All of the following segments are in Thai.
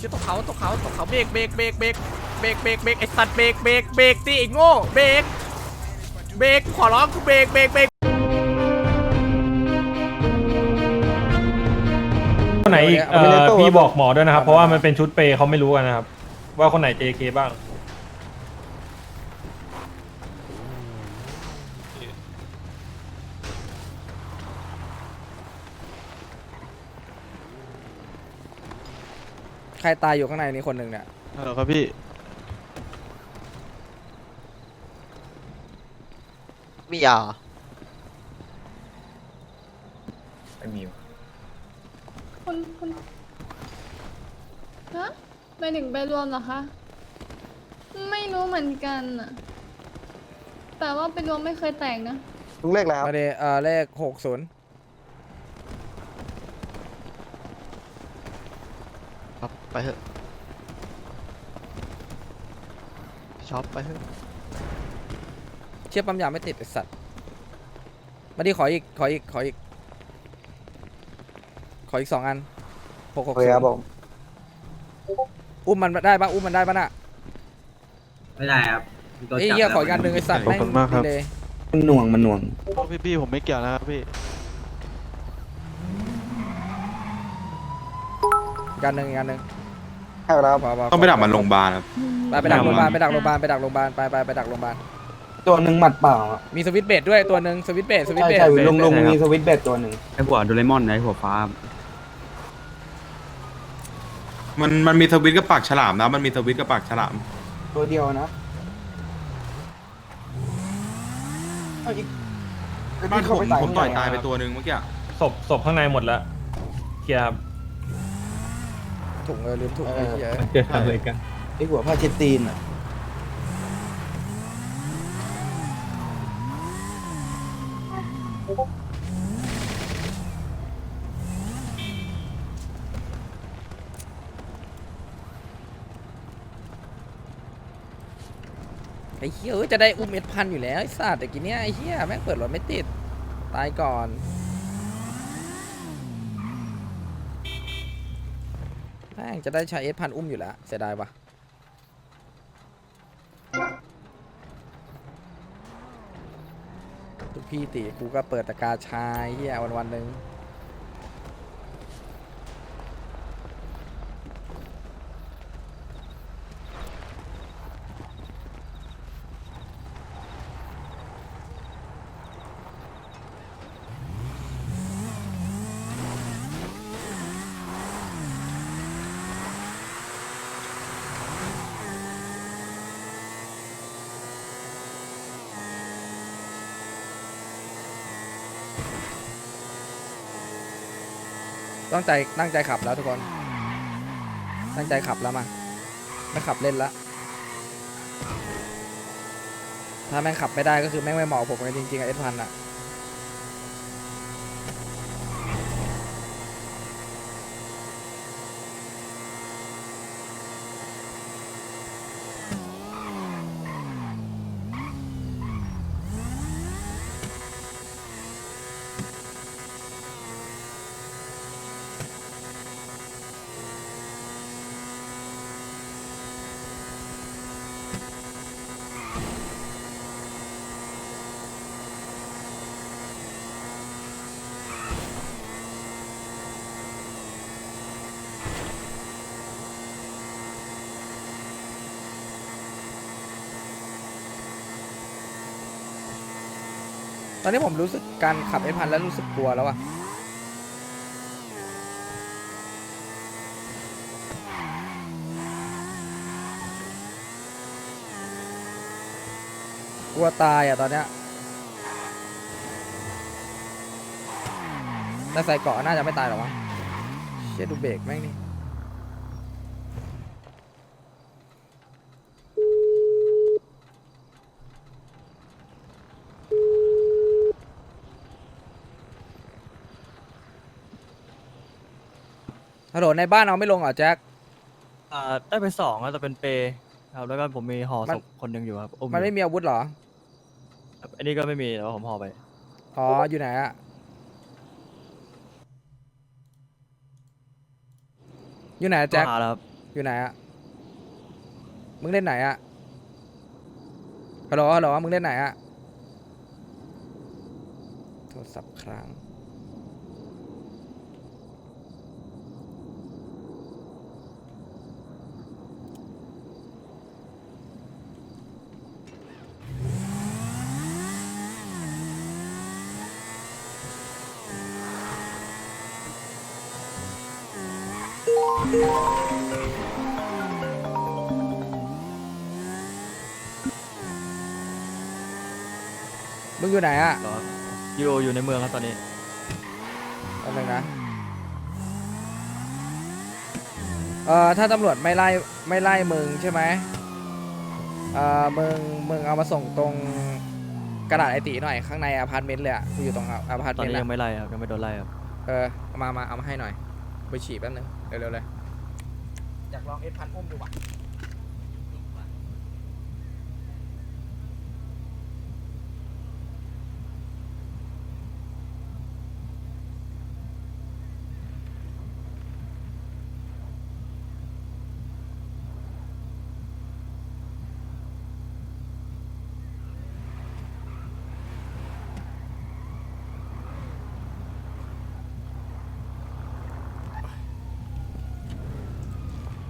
เชี่ยตกเขาตกเขาตกเขาเบรกเบรกเบรกเบรกเบรกเบรกเบรกไอ้สัตว์เบรกเบรกเบรกสิไอ้โง่เบรกเบรกขอร้องกูเบรกเบรกเบรกคนไหนอีกเอ่อพี่บอกหมอด้วยนะครับ เพราะว่ามันเป็นชุดเปย์เขาไม่รู้กันนะครับ ว่าคนไหน JK บ้าง ใครตายอยู่ข้างในนี้คนหนึ่งเนี่ย ฮัลโหลครับพี่ มียาไม่มีคุณคุณฮะไปถึงไปรวมเหรอคะ ไม่รู้เหมือนกันอะแต่ว่าไปรวมไม่เคยแต่งนะ ลุงเลขแล้วมาเดเอ่อเลขหกศูนย์ ครับ ไปเถอะช็อปไปเถอะเชื่อปั๊มยาไม่ติดไอ้สัตว์มาดิขออีกขออีกขออีก ขออีกสองอันหกหโอกเคศูนครับย์ผมอุ้มมันได้ปะอุ้มมันได้ปะน่ะไม่ได้ครับโดนไอ้จับเหี้ยแล้วขออีกอันหนึ่งไอ้สัตว์ขอบแม่งคุณมากครับ ดีเลยมันหน่วงมันหน่วง พี่พี่ผมไม่เกี่ยวนะครับพี่ อีกอันหนึ่งอีกอันหนึ่ง ให้แล้วพอพอต้องไปดักมันโรงพยาบาลครับ ไปไปดักโรงพยาบาลไปดักโรงพยาบาลไปดักโรงพยาบาลไปไปไปดักโรงพยาบาลตัวหนึ่งหมัดเปล่าอะมีสวิตช์เบดด้วยตัวหนึ่งสวิตช์เบดสวิตช์ใช่เบดใช่ลุงลุงมีสวิตช์เบดตัวหนึ่งไอ้หัวโดเรมอนไอ้หัวฟ้า มันมันมีสวิตช์กับปากฉลามนะ มันมีสวิตช์กับปากฉลาม ตัวเดียวนะเอาอีกบ้านผมเข้ผมต่อยข้งในตายไปะตัวหนึ่งเมื่อกี้อะศพศพข้างในหมดแล้วเคลียร์ครับ ถุงเออลืมถุงไอ้เหี้ยเกิดอะไรกัน ไอหัวผ้าเช็ดตีนอะไอ้เหี้ยเออจะได้อุ้มเอ็ดพันอยู่แล้วไอ้สัตว์แต่กี้เนี้ยไอ้เหี้ยแม่งเปิดรถไม่ติด ตายก่อน ม่งจะได้ใช้เอสพันอุ้มอยู่แล้ว เสียดายปะทุกพี่ตีกูก็เปิดตะกาชายเฮียวันวันหนึ่ง ตั้งใจตั้งใจขับแล้วทุกคน ตั้งใจขับแล้วมาไม่ขับเล่นละถ้าแม่งขับไม่ได้ก็คือแม่งไม่เหมาะกับผมกันจริงๆอะเอสพันอะ ตอนนี้ผมรู้สึกการขับเอพันแล้วรู้สึกกลัวแล้วอะกลัวตายอะตอนเนี้ยแต่ใส่เกาะน่าจะไม่ตายหรอกมั้งเชี่ยดูเบรกแม่งนี่ ลโหลในบ้านเอาไม่ลงเหรอแจ็ค อ่าได้ไปสองอะแต่เป็นเปย์ครับแล้วก็ผมมีห่อมัศน พคนหนึ่งอยู่ครับอุ้มันไม่อยู่มีอาวุธเหรอ ครับอันนี้ก็ไม่มีแต่ว่าผมห่อไป อ๋อ อยู่ไหนอะอยู่ไหนอะแจ็คข้อหาแล้วครับอยู่ไหนอะมึงเล่นไหนอะฮัลโหลฮัลโหลมึงเล่นไหนอะโทรศัพท์ค้าง อยู่ไหนอะรออยู่อยู่ในเมืองครับตอนนี้ แป๊บนึงนะ เอ่อ ถ้าตำรวจไม่ไล่ไม่ไล่มึงใช่ไหมเอ่อ มึงมึงเอามาส่งตรงกระดาษไอติหน่อยข้างในอพาร์ตเมนต์เลยอะกูอยู่ตรงอพาร์ตตอนเมนต์นี้แหยัละงไม่ไล่ครับยังไม่โดนไล่ครับเออเอามามาเอามาให้หน่อย ไปฉี่แป๊บนึงเร็วๆเลย อยากลองเอสพันอุ้มดูว่ะ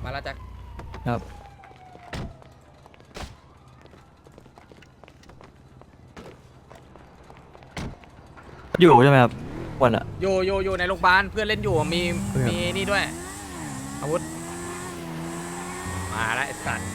มาแล้วจ้ะครับ อยู่ใช่ไหมครับวันอะอยู่อยู่อยู่ในโรงพยาบาลเพื่อนเล่นอยู่มีเพื่อนมีนี่ด้วย อาวุธ มาแล้วไอ้สัตว์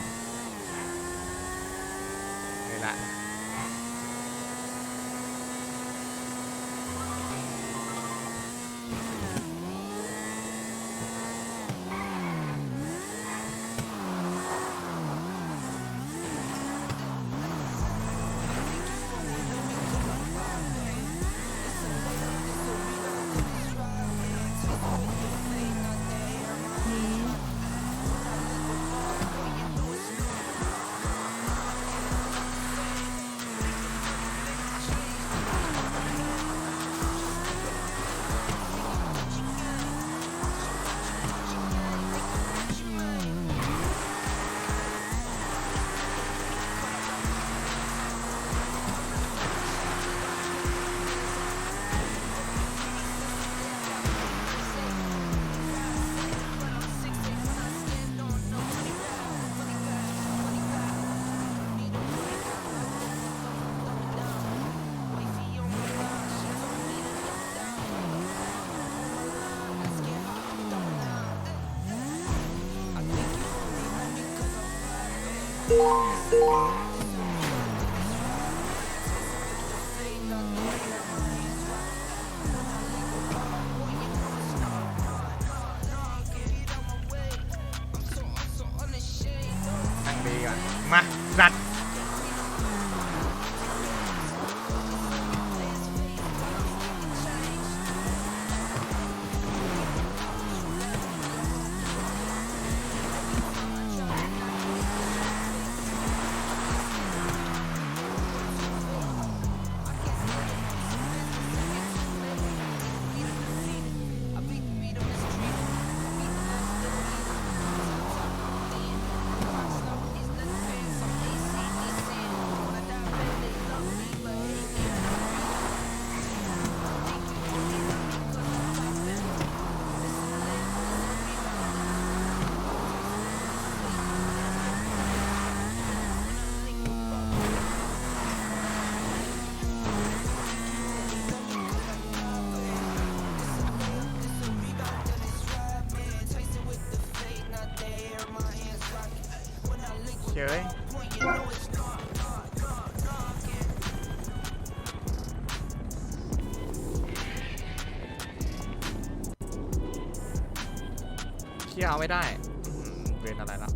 ไม่ได้อื้อหือเวรอะไรละ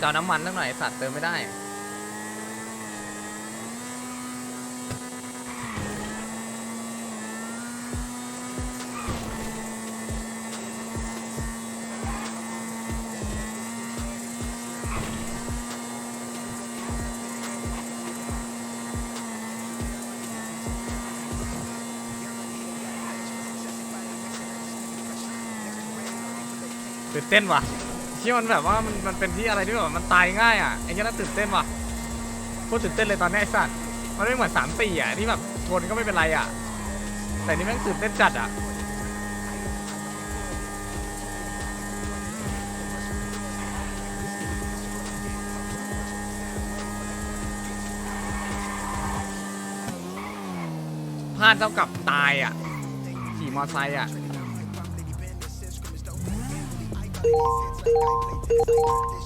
จะเอาน้ำมันสักหน่อยสัตว์เติมไม่ได้ นเต้นว่ะที่มันแบบว่ามันมันเป็นที่อะไรที่แบบมันตายง่ายอะไอ้เหี้ยน่าตื่นเต้นว่ะโคตรตื่นเต้นเลยตอนนี้ไอ้สัตว์มันไม่เหมือนสามสี่อะที่แบบชนก็ไม่เป็นไรอะ แต่นี่แม่งตื่นเต้นจัดอะพลาดเท่ากับตายอะขี่มอไซค์อะ スイカってしょ?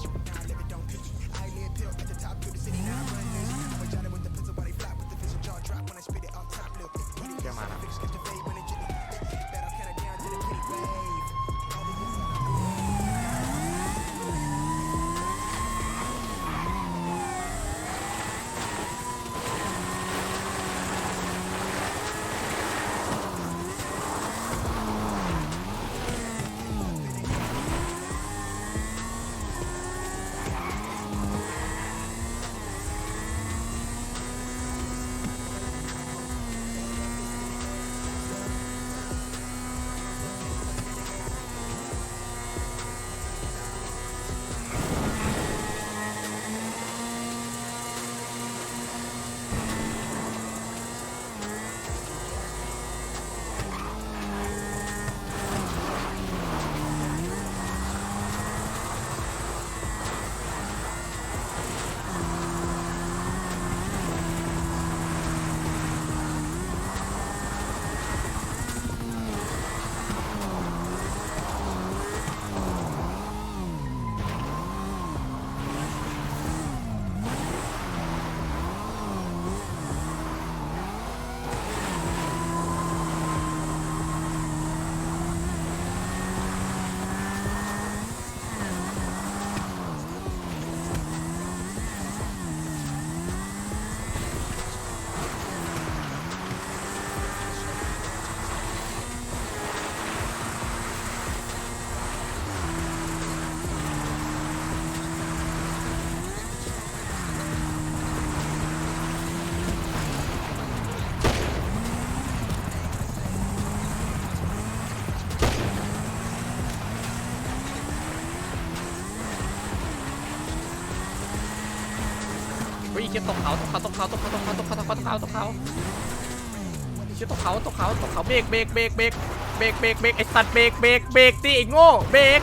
เชี่ยตกเขาตกเขาตกเขาตกเขาตกเขาตกเขาตกเขาตกเขาตกเขาเชี่ยตกเขาตกเขาตกเขาเบรกเบรกเบรกเบรกเบรกเบรกเบรกไอ้สัตว์เบรกเบรกเบรกตีไอ้โง่เบรก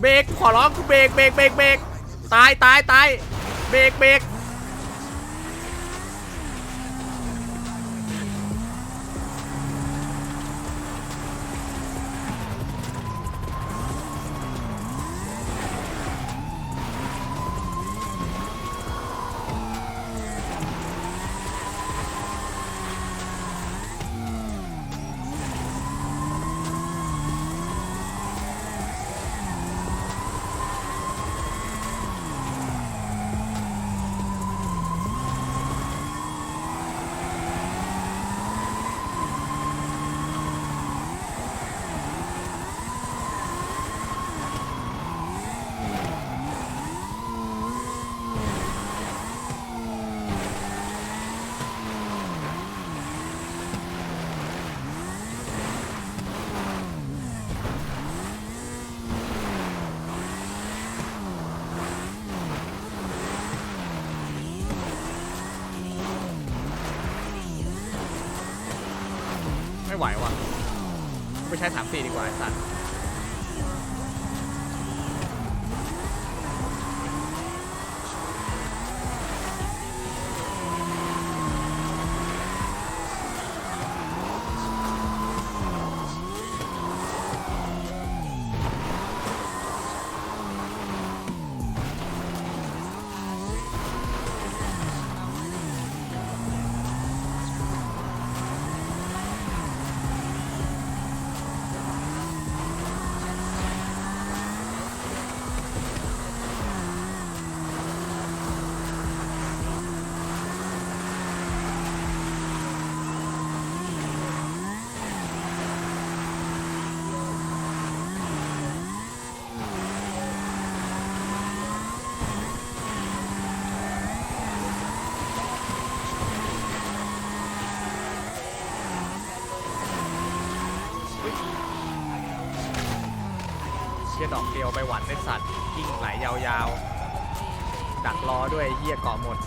เบรกขอร้องกูเบรกเบรกเบรกเบรกตายตายตายเบรกเบรก ใช้สามสี่ดีกว่าไอ้สัตว์ เดียวไปหวันในสัตว์ยิ่งไหลยาวๆ ดักรอด้วยไอ้เฮียเกาะหมด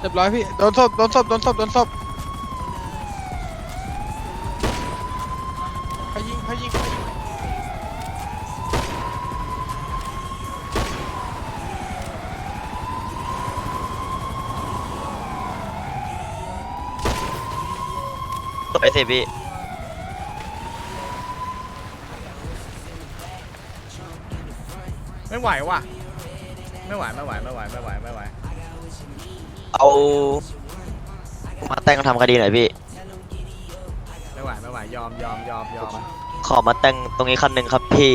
เรียบร้อยพี่ โดนศพโดนศพโดนศพโดนศพ พี่ไม่ไหวว่ะ ไม่ไหวไม่ไหวไม่ไหวไม่ไหวไม่ไหวเอามาแต่งทำคดีหน่อยพี่ ไม่ไหวไม่ไหวยอมยอมยอมยอมขอมาแต่งตรงนี้คันหนึ่งครับพี่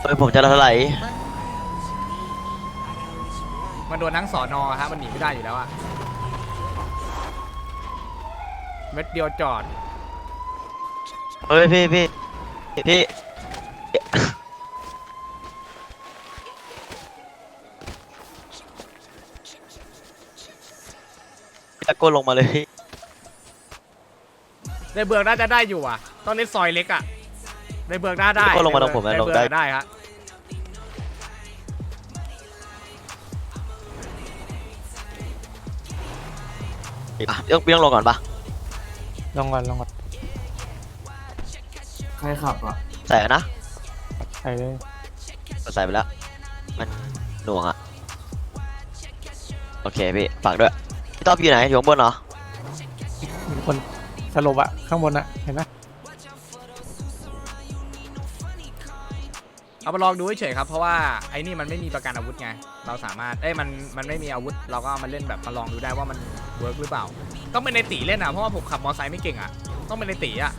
เฮ้ยผมจะเท่าไหร่มันโดนทั้งสอนอฮะมันหนีไม่ได้อยู่แล้วอะเม็ดเดียวจอด เฮ้ยพี่พี่พี่ตะโกนลงมาเลยพี่ในเบืองน่าจะได้อยู่อะต้องเล่นซอยเล็กอะ ในเบืองน่าได้ก็ลงมาตรงผมนะในลงเบืองได้น่าได้ฮะอะต้องพี่ต้องลงก่อนปะลงก่อนลงก่อน ใครขับอะใส่กันนะใส่เลยใส่ไปแล้ว มันหน่วงอะโอเคพี่ฝากด้วยพี่ต๊อบอยู่ไหนอยู่ข้างบนเหรอ มีคนสลบอะข้างบนอะเห็นไหมเอามาลองดูเฉยๆครับ เพราะว่าไอ้นี่มันไม่มีประกันอาวุธไง เราสามารถ เอ้ยมันมันไม่มีอาวุธ เราก็เอามาเล่นแบบมาลองดูได้ว่ามันเวิร์กหรือเปล่า ต้องเป็นในตีเล่นอะ เพราะว่าผมขับมอไซค์ไม่เก่งอะ ต้องเป็นในตีอะ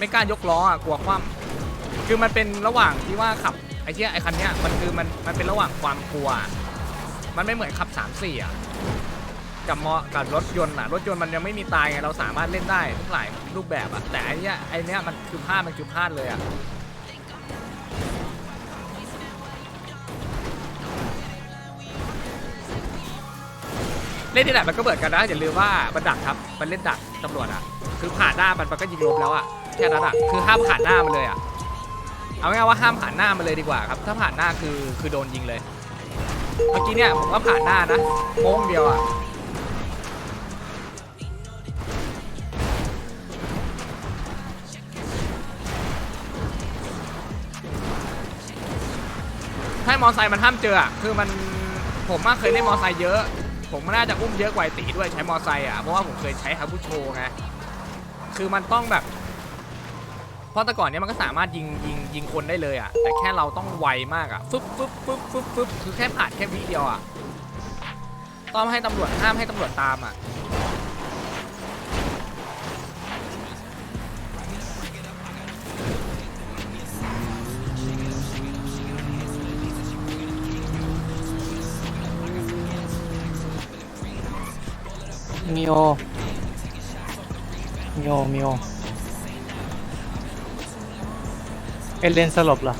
ไม่กล้ายกล้ออะกลัวคว่ำคือมันเป็นระหว่างที่ว่าขับไอ้เชี่ยไอ้คันเนี้ยมันคือมันมันเป็นระหว่างความกลัว มันไม่เหมือนขับ3ามสี่อะกับมอกับรถยนต์อะรถยนต์มันยังไม่มีตายไงเราสามารถเล่นได้ทุกหลายรูปแบบอะแต่ไอ้เนี้ยไอ้เนี้ยมันคือพลาดมันคือพลาดเลยอะเล่นที่ไหนมันก็เบิดกันนะอย่าลืมว่ามันดักครับมันเล่นดักตำรวจอะคือผ่านหน้ามันมันก็ยิงลบแล้วอะ แค่นั้นอะคือห้ามผ่านหน้ามันเลยอะเอาง่ายว่าห้ามผ่านหน้ามันเลยดีกว่าครับ ถ้าผ่านหน้าคือคือโดนยิงเลย เมื่อกี้เนี่ยผมก็ผ่านหน้านะโค้งเดียวอะถ้ามอไซค์มันห้ามเจออะคือมันผมอะเคยเล่นมอไซค์เยอะ ผมน่าจะอุ้มเยอะกว่าตีด้วยใช้มอไซค์อะเพราะว่าผมเคยใช้ฮาบุโชไงคือมันต้องแบบ เพราะแต่ก่อนเนี้ยมันก็สามารถยิงยิงยิงคนได้เลยอะ แต่แค่เราต้องไวมากอะฟึบฟึบฟึบฟึบฟึบคือแค่ผ่านแค่วิเดียวอะ ต้องให้ตำรวจห้ามให้ตำรวจตามอะมิโอมิโอมิโอ เอเลนสลบเหรอ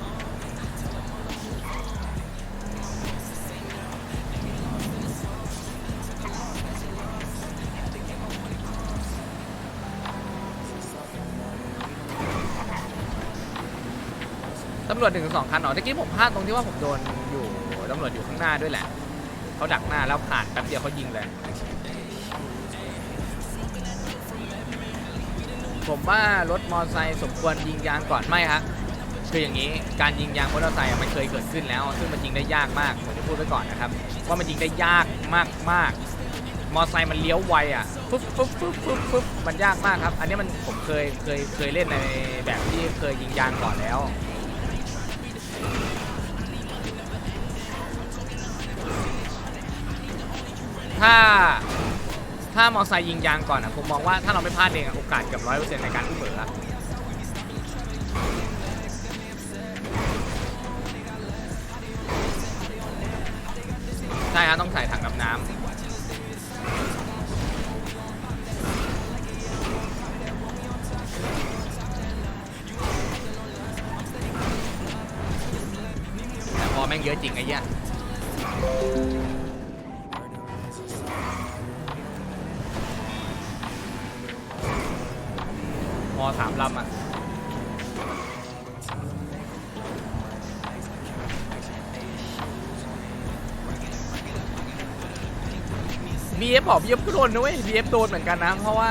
ตำรวจหนึ่งสองคันเหรอตะกี้ผมพลาดตรงที่ว่าผมโดนอยู่ตำรวจอยู่ข้างหน้าด้วยแหละ เขาดักหน้าแล้วผ่านแป๊บเดียวเขายิงเลย ผมว่ารถมอเตอร์ไซค์สมควรยิงยางก่อนไม่ครับ คืออย่างนี้การยิงยางมอเตอร์ไซค์อะมันเคยเกิดขึ้นแล้ว ซึ่งมันยิงได้ยากมากผมจะพูดไว้ก่อนนะครับว่ามันยิงได้ยากมากมากมอเตอร์ไซค์มันเลี้ยวไวอะฟึบฟึบฟึบฟึบฟึบมันยากมากครับ อันนี้มันผมเคยเคยเคยเล่นในแบบที่เคยยิงยางก่อนแล้วถ้าถ้ามอไซค์ยิงยางก่อนอะผมมองว่าถ้าเราไม่พลาดเองอะโอกาสเกือบร้อยเปอร์เซ็นต์ในการอุ้มเหมือ ใช่ฮะต้องใส่ถังดับน้ำแต่พอแม่งเยอะจริงไอ้เหี้พอสามลำอะ BF บอก BF ก็โดนนะเว้ย BF โดนเหมือนกันนะ เพราะว่า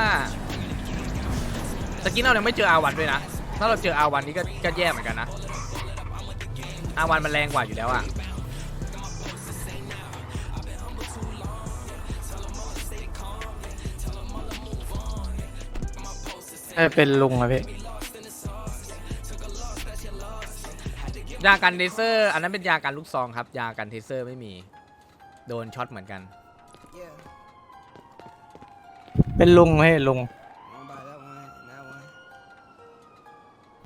ตะกี้เรายังไม่เจออาวันด้วยนะ ถ้าเราเจออาวันนี้ก็ก็แย่เหมือนกันนะ อาวันมันแรงกว่าอยู่แล้วอะเป็นลุงอะพี่ยากันเทเซอร์ อันนั้นเป็นยากันลูกซองครับ ยากันเทเซอร์ไม่มี โดนช็อตเหมือนกัน เป็นลุงให้ลุง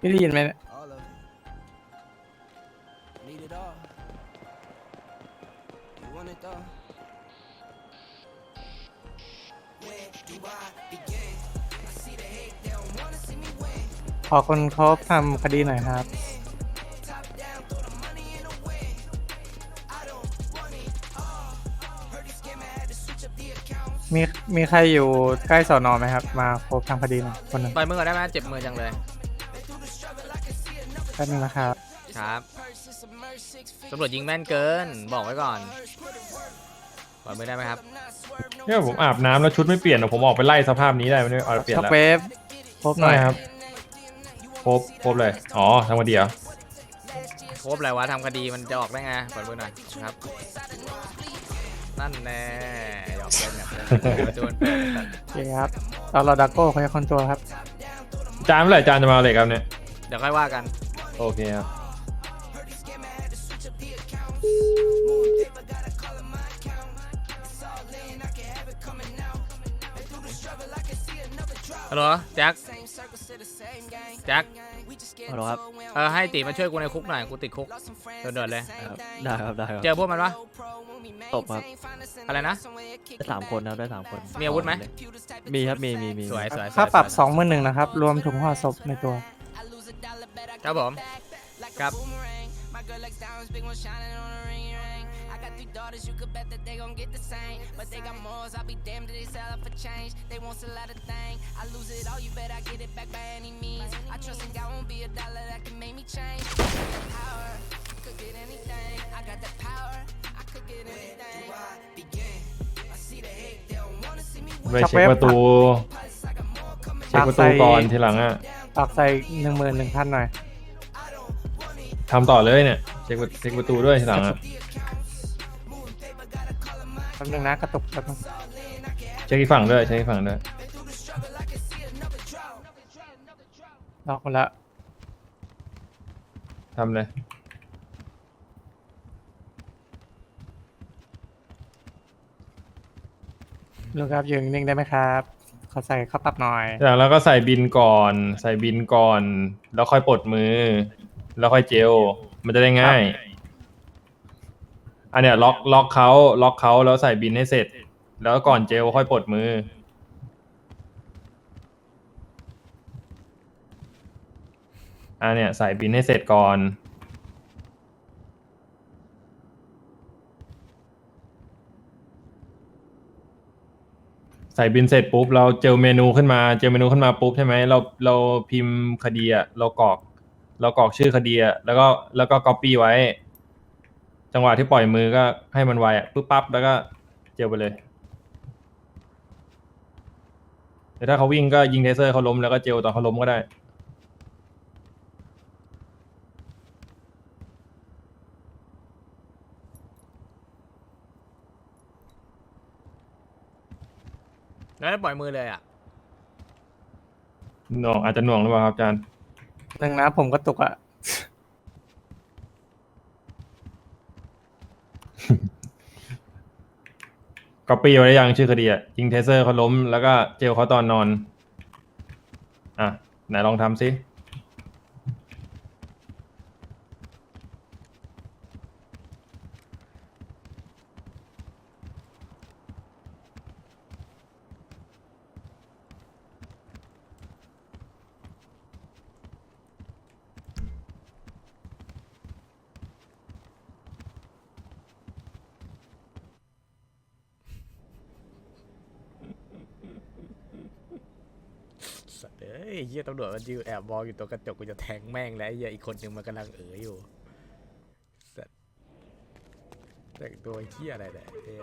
พี่ได้ยินไหมเนี่ยขอคนเขาทำคดีหน่อยครับ มีมีใครอยู่ใกล้สอนอไหมครับ มาพบทำคดีหน่อยคนหนึ่งต่อยมือก่อนได้ไหมเจ็บมือจังเลย แป๊บนึงนะครับ ครับตำรวจยิงแม่นเกิน บอกไว้ก่อนต่อยมือได้ไหมครับ เนี่ยผมอาบน้ำแล้วชุดไม่เปลี่ยนอะผมออกไปไล่สภาพนี้ได้ไหมเนี่ยเอาเปลี่ยนช็อกแล้วเวฟพบหน่อยได้ครับครบครบเลย อ๋อทำมาเดียวครบอะไรวะทำคดีมันจะออกได้ไงเปิดมือหน่อยครับ นั่นแน่หยอกเล่นหยอกเล่นโดนเปิดโอเคครับเราเราดักโก้เขาจะคอนโทรลครับ จานเมื่อไหร่จานจะมาเอาเหล็กครับเนี่ย เดี๋ยวค่อยว่ากัน โอเคครับฮัลโหลแจ็คแจ็ค ฮัลโหลครับเออให้ตีมาช่วยกูในคุกหน่อยกูติดคุกเดือดๆเลยได้ครับได้ครับเจอพวกมันปะตบครับอะไรนะ ได้สามคนครับได้สามคนมีอาวุธไหม มีครับมีมีมีสวยสวยค่าปรับสวยสองหมื่นหนึ่งนะครับ รวมถุงห่อศพในตัว ครับผมครับ ไปเช็คประตู เช็คประตูก่อนทีหลังอะปรับใส่หนึ่งหมื่นหนึ่งพันหน่อยทำต่อเลยเนี่ย เช็คประเช็คประตูด้วยทีหลังอะ แป๊บนึงนะกระตุกแป๊บนึงเช็คอีกฝั่งด้วยเช็คอีกฝั่งด้วยล็อกหมดแล้วทำเลยลุงครับยืนนิ่งได้ไหมครับขอใส่เข้าปรับหน่อย จากแล้วก็ใส่บินก่อน ใส่บินก่อน แล้วค่อยปลดมือ แล้วค่อยเจลมันจะได้ง่าย อันเนี้ยล็อกล็อกเขาล็อกเขาแล้วใส่บินให้เสร็จ แล้วก่อนเจลค่อยปลดมือ อันเนี้ยใส่บินให้เสร็จก่อน ใส่บินเสร็จปุ๊บเราเจอเมนูขึ้นมา เจอเมนูขึ้นมาปุ๊บใช่ไหมเราเราพิมพ์คดีอะเรากรอก เรากรอกชื่อคดีอะแล้วก็แล้วก็ก๊อปปี้ไว้ จังหวะที่ปล่อยมือก็ให้มันไวอะปุ๊บปั๊บแล้วก็เจลไปเลย แต่ถ้าเขาวิ่งก็ยิงเทเซอร์เขาล้มแล้วก็เจลตอนเขาล้มก็ได้ แล้วปล่อยมือเลยอะ หน่วงอาจจะหน่วงหรือเปล่าครับอาจารย์ หนึ่งนะผมกระตุกอะ ก็ปี้ไว้หรือยังชื่อคดีอะยิงเทเซอร์เขาล้มแล้วก็เจลเขาตอนนอน อะ ไหนลองทำซิ อ้ยเฮียตำรวจมันยืนแอบมองอยู่ตรงกระจกกูจะแทงแม่งแล้วไอ้เฮียอีกคนหนึ่งมันกำลังเอ๋ออยู่สัตว์แต่งตัวเฮียอะไรเนี่ยเฮีย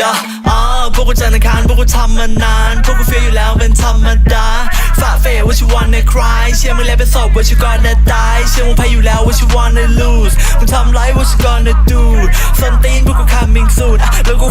ย่าอ่าพวกกูจันทร์อังคารพวกกูทำมานาน พวกกูเฟียอยู่แล้วเป็นธรรมดาฝ่า เฟลว่า you wanna cry เชื่อมึงแล้วเป็นศพว่า you gonna die เชื่อมึงแพ้อยู่แล้วว่า you wanna lose มึงทำไรว่า you gonna do สันตีนพวกกู coming soon แล้วกู